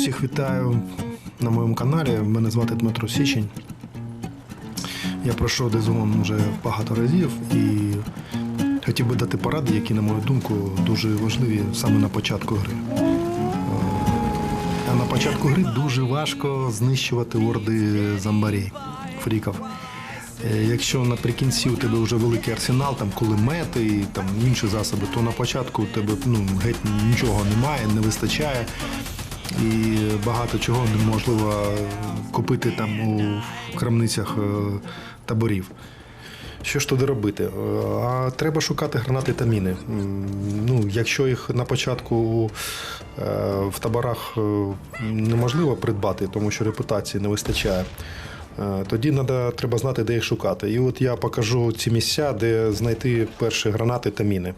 Усіх вітаю на моєму каналі. Мене звати Дмитро Січень. Я пройшов дезон вже багато разів і хотів би дати поради, які, на мою думку, дуже важливі саме на початку гри. Е, А на початку гри дуже важко знищувати орди зомбарей, фріків. Е, Якщо наприкінці у тебе вже великий арсенал, там кулемети і там інші засоби, то на початку у тебе ну, геть нічого немає, не вистачає. І багато чого неможливо купити там у крамницях е, таборів. Що ж туди робити? Е, А треба шукати гранати та міни. Ну, якщо їх на початку е, в таборах неможливо придбати, тому що репутації не вистачає. Тоді треба знати, де їх шукати. І от я покажу ці місця, де знайти перші гранати та міни.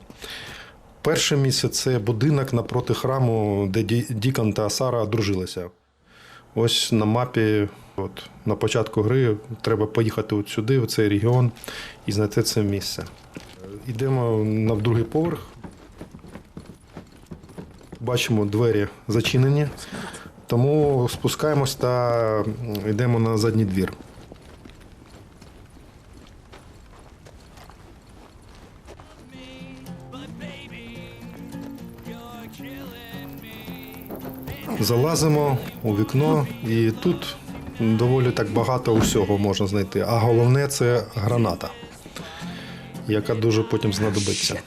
Перше місце це будинок напроти храму, де Ді- Дікон та Сара одружилися. Ось на мапі, от, на початку гри, треба поїхати от сюди, в цей регіон, і знайти це місце. Йдемо на другий поверх. Бачимо, двері зачинені, тому спускаємось та йдемо на задній двір. Залазимо у вікно, і тут доволі так багато усього можна знайти. А головне це граната, яка дуже потім знадобиться.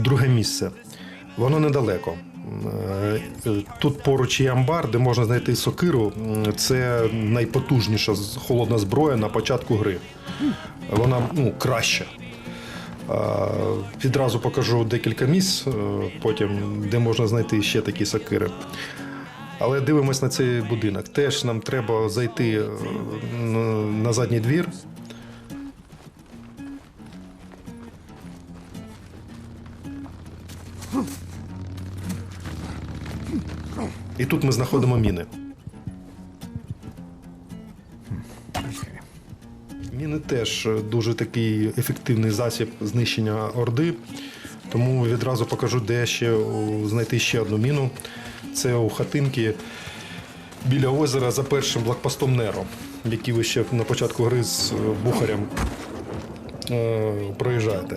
Друге місце. Воно недалеко. Е, Тут поруч є амбар, де можна знайти сокиру. Це найпотужніша холодна зброя на початку гри. Вона ну, краща. Відразу покажу декілька місць, е, потім, де можна знайти ще такі сокири. Але дивимось на цей будинок. Теж нам треба зайти е, на задній двір. І тут ми знаходимо міни. Міни теж дуже такий ефективний засіб знищення орди. Тому відразу покажу, де ще знайти ще одну міну. Це у хатинки біля озера за першим блокпостом Неро, який ви ще на початку гри з е, бухарем е, проїжджаєте.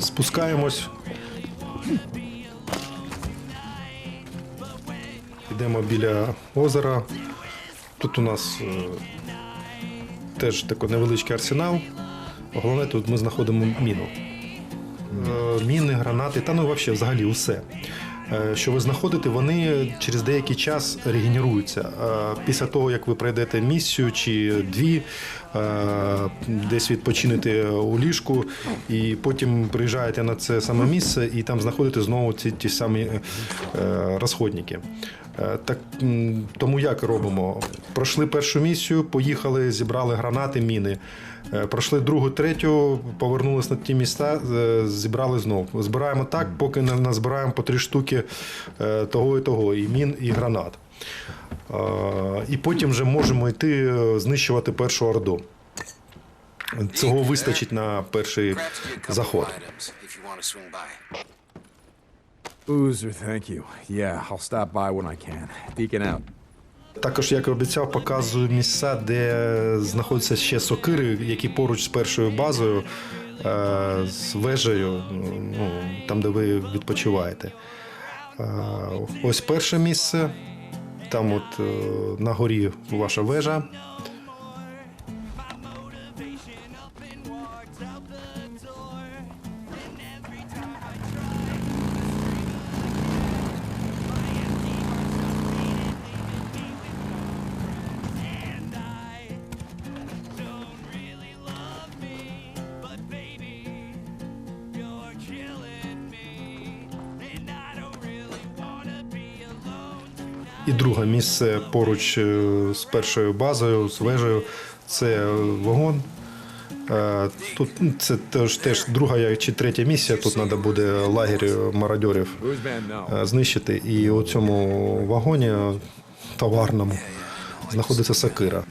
Спускаємось. Йдемо біля озера. Тут у нас е, теж такий невеличкий арсенал. Головне, тут ми знаходимо міну. Е, Міни, гранати, та ну взагалі, взагалі усе. Е, Що ви знаходите, вони через деякий час регенеруються. Е, Після того, як ви пройдете місію чи дві, е, десь відпочинете у ліжку, і потім приїжджаєте на це саме місце і там знаходите знову ці ті самі розходники. Так тому як робимо? Пройшли першу місію, поїхали, зібрали гранати, міни. Е, Пройшли другу, третю, повернулись на ті міста, е, зібрали знов. Збираємо так, поки не назбираємо по три штуки е, того і того, і мін, і гранат. І потім вже можемо йти знищувати першу орду. Цього вистачить на перший заход. Boozer, thank you. Yeah, I'll stop by when I can. Також, як обіцяв, показую місця, де знаходяться ще сокири, які поруч з першою базою, е, з вежею, ну, там, де ви відпочиваєте. Е, Ось перше місце. Там, от е, на горі ваша вежа. І друге місце поруч е, з першою базою, з вежею це вагон. Е, Тут ну, це теж, теж друга чи третя місія. Тут треба буде лагерь now? е, знищити. І у цьому вагоні товарному знаходиться сакира.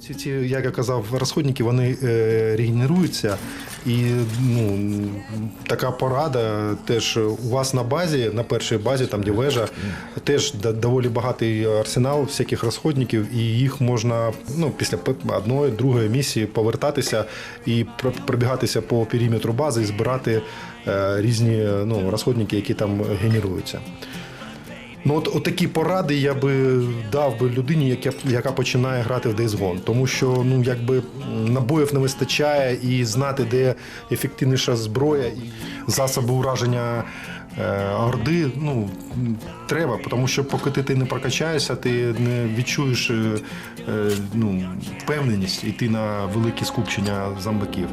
Ці, як я казав, розходники вони регенеруються. І ну, така порада теж у вас на базі, на першій базі, там де вежа, теж доволі багатий арсенал всяких розходників, і їх можна ну, після одної, другої місії повертатися і про- пробігатися по периметру бази і збирати е, різні ну, розходники, які там генеруються. Ну, от, от такі поради я би дав би людині, яка, яка починає грати в Days Gone. Тому що ну, якби набоїв не вистачає і знати, де ефективніша зброя і засоби ураження е, орди, ну, треба, тому що поки ти, ти не прокачаєшся, ти не відчуєш е, е, ну, впевненість йти на великі скупчення зомбаків.